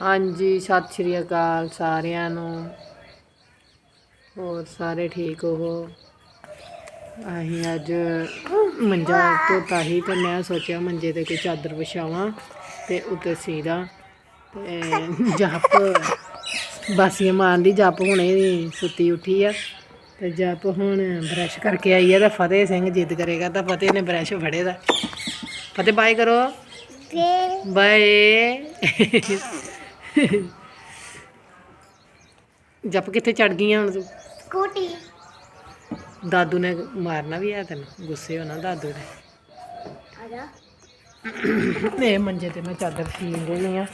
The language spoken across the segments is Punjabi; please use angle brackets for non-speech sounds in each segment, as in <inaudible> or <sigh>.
ਹਾਂਜੀ ਸਤਿ ਸ਼੍ਰੀ ਅਕਾਲ ਸਾਰਿਆਂ ਨੂੰ। ਹੋਰ ਸਾਰੇ ਠੀਕ ਹੋ? ਅਸੀਂ ਅੱਜ ਮੰਜਾ ਧੋਤਾ ਸੀ ਤੇ ਮੈਂ ਸੋਚਿਆ ਮੰਜੇ ਤੇ ਕੋਈ ਚਾਦਰ ਵਿਛਾਵਾਂ ਤੇ ਉੱਤੇ ਸੀਦਾ ਤੇ ਜੱਪ। ਬਾਸੀਆਂ ਮਾਰਦੀ ਜੱਪ ਹੁਣੇ ਸੁੱਤੀ ਉੱਠੀ ਆ ਤੇ ਜੱਪ ਹੁਣ ਬ੍ਰਸ਼ ਕਰਕੇ ਆਈ ਆ ਤਾਂ ਫਤਿਹ ਸਿੰਘ ਜਿੱਦ ਕਰੇਗਾ ਤਾਂ ਫਤਿਹ ਨੇ ਬ੍ਰਸ਼ ਫੜੇ ਦਾ। ਫਤਿਹ ਬਾਏ ਕਰੋ। ਬਾਏ। ਜੱਪ ਕਿੱਥੇ ਚੜ ਗਈਆਂ ਹੁਣ ਤੂੰ? ਸਕੂਟੀ। ਦਾਦੂ ਨੇ ਮਾਰਨਾ ਵੀ ਹੈ ਤੈਨੂੰ ਗੁੱਸੇ ਹੋਣਾ ਦਾਦੂ ਨੇ। ਆਜਾ। ਇਹ ਮੰਜੇ ਤੇ ਮੈਂ ਚਾਦਰ ਸੀਨ ਦੇਣੀ ਆ।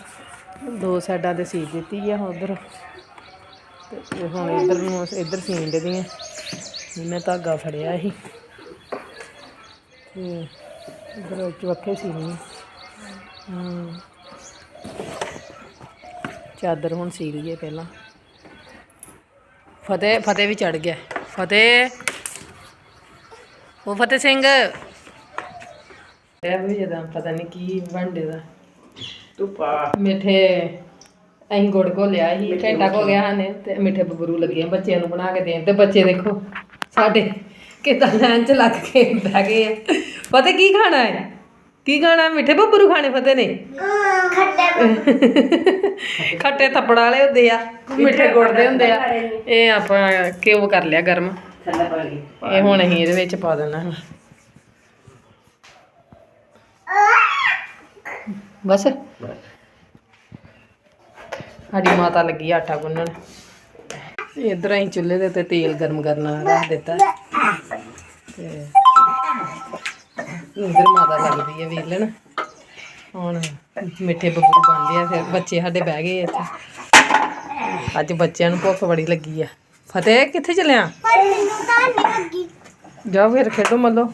ਦੋ ਸਾਈਡਾਂ ਤੇ ਸੀ ਦਿੱਤੀ ਆ ਉਧਰ। ਤੇ ਹੁਣ ਇਧਰ ਨੂੰ ਇਧਰ ਸੀਨ ਦੇਣੀ ਆ ਮੈਂ ਧਾਗਾ ਫੜਿਆ ਸੀ। ਤੇ ਇਧਰ ਚਵੱਖੇ ਸੀਨੀ। ਆ। ਚਾਦਰ ਹੁਣ ਸੀ ਲਈਏ ਪਹਿਲਾਂ। ਫਤਿਹ ਫਤਿਹ ਵੀ ਚੜ ਗਿਆ। ਫਤਿਹ। ਉਹ ਫਤਿਹ ਸਿੰਘ। ਇਹ ਵੀ ਜਦਾਂ ਪਤਾ ਨਹੀਂ ਕੀ ਵੰਡੇ ਦਾ। ਧੁੱਪਾ। ਮਿੱਠੇ ਅਸੀਂ ਗੁੜ ਕੋ ਲਿਆ ਸੀ ਘੰਟਾ ਕੋ ਗਿਆ ਨੇ ਤੇ ਮਿੱਠੇ ਬਬਰੂ ਲੱਗੇ ਆ ਬੱਚਿਆਂ ਨੂੰ ਬਣਾ ਕੇ ਦੇਣ। ਤੇ ਬੱਚੇ ਦੇਖੋ ਸਾਡੇ ਕਿਦਾਂ ਲਾਈਨ ਚ ਲੱਗ ਕੇ ਬਹਿ ਗਏ ਆ। ਪਤਾ ਕੀ ਖਾਣਾ ਹੈ? ਕੀ ਖਾਣਾ? ਮਿੱਠੇ ਬੱਬਰੂ ਖਾਣੇ ਫਤੇ ਨੇ? ਖੱਟੇ <laughs> ਖੱਟੇ ਥੱਪੜ ਵਾਲੇ ਹੁੰਦੇ ਆ ਮਿੱਠੇ ਗੁੜ ਦੇ ਹੁੰਦੇ ਆ। ਇਹ ਆਪਾਂ ਘਿਓ ਕਰ ਲਿਆ ਗਰਮ। ਇਹ ਹੁਣ ਅਸੀਂ ਇਹਦੇ ਵਿੱਚ ਪਾ ਦੇਣਾ। ਹੁਣ ਬਸ। ਸਾਡੀ ਮਾਤਾ ਲੱਗੀ ਆਟਾ ਗੁੰਨਣ। ਇਧਰ ਅਸੀਂ ਚੁੱਲ੍ਹੇ ਦੇ ਉੱਤੇ ਤੇਲ ਗਰਮ ਕਰਨਾ ਰੱਖ ਦਿੱਤਾ। ਤੇ ਇਧਰ ਮਾਤਾ ਲੱਗਦੀ ਹੈ ਵੇਲਣ ਹੁਣ ਮਿੱਠੇ ਬੱਬੂ ਬਣਦੇ ਆ, ਫਿਰ ਬੱਚੇ ਸਾਡੇ ਬਹਿ ਗਏ ਇੱਥੇ। ਅੱਜ ਬੱਚਿਆਂ ਨੂੰ ਭੁੱਖ ਬੜੀ ਲੱਗੀ ਆ। ਫਤਿਹ, ਕਿੱਥੇ ਚੱਲਿਆ? ਜਾਓ ਫਿਰ, ਖੇਡੋ ਮੱਲੋ।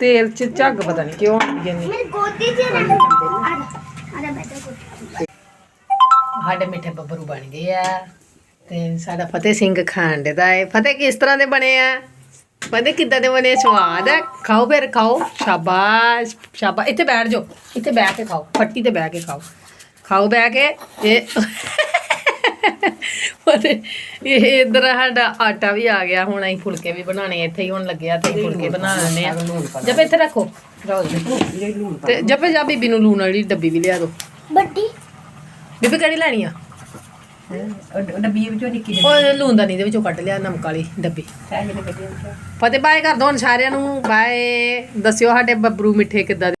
ਤੇਲ ਚ ਝੱਗ ਪਤਾ ਨਹੀਂ ਕਿਉਂ ਆਉਂਦੀ ਜਾਂਦੀ ਮੇਰੀ ਗੋਦੀ 'ਚ ਰੱਖ ਆਜਾ ਆਜਾ ਬੈਠੋ ਗੋਦੀ ਸਾਡੇ ਮਿੱਠੇ ਬੱਬਰੂ ਬਣ ਗਏ ਆ ਤੇ ਸਾਡਾ ਫਤਿਹ ਸਿੰਘ ਖਾਣ ਦੇ ਦਾ ਹੈ ਫਤਿਹ ਕਿਸ ਤਰ੍ਹਾਂ ਦੇ ਬਣੇ ਆ? ਫਤਿਹ ਕਿੱਦਾਂ ਦੇ ਬਣੇ ਸਵਾਦ ਹੈ। ਖਾਓ ਫਿਰ ਖਾਓ। ਸ਼ਾਬਾਸ਼ ਸ਼ਾਬਾਸ਼ ਇੱਥੇ ਬੈਠ ਜਾਓ। ਇੱਥੇ ਬਹਿ ਕੇ ਖਾਓ। ਫੱਟੀ ਤੇ ਬਹਿ ਕੇ ਖਾਓ। ਖਾਓ ਬਹਿ ਕੇ ਇਹ ਫਤਿਹ ਇਹ ਇਧਰ ਸਾਡਾ ਆਟਾ ਵੀ ਆ ਗਿਆ। ਹੁਣ ਅਸੀਂ ਫੁਲਕੇ ਵੀ ਬਣਾਣੇ ਇੱਥੇ ਹੀ ਹੁਣ ਲੱਗਿਆ ਤੇ ਫੁਲਕੇ ਬਣਾ ਲੈਣੇ ਆ ਜਪੇ ਇੱਥੇ ਰੱਖੋ। ਰੋਲ ਤੇ ਜਪੇ ਜਾ ਬੀਬੀ ਨੂੰ ਲੂਣ ਵਾਲੀ ਡੱਬੀ ਵੀ ਲਿਆ ਦਿਓ। ਵੱਡੀ। ਬੀਬੀ ਕਿਹੜੀ ਲੈਣੀ ਆ? ਡੱਬੀ ਵਿੱਚੋਂ ਨਿੱਕੀ ਉਹ ਲੂਣ ਦਾ ਨਹੀਂ ਦੇ ਵਿੱਚੋਂ ਕੱਢ ਲਿਆ ਨਮਕ ਵਾਲੀ ਡੱਬੀ। ਜਿਹੀ ਜਿਹੀ ਕੱਢੀ ਫਤਿਹ ਬਾਏ ਕਰ ਦੋ ਹੁਣ ਸਾਰਿਆਂ ਨੂੰ। ਬਾਏ। ਦੱਸਿਓ ਸਾਡੇ ਬੱਬਰੂ ਮਿੱਠੇ ਕਿੱਦਾਂ ਦੇ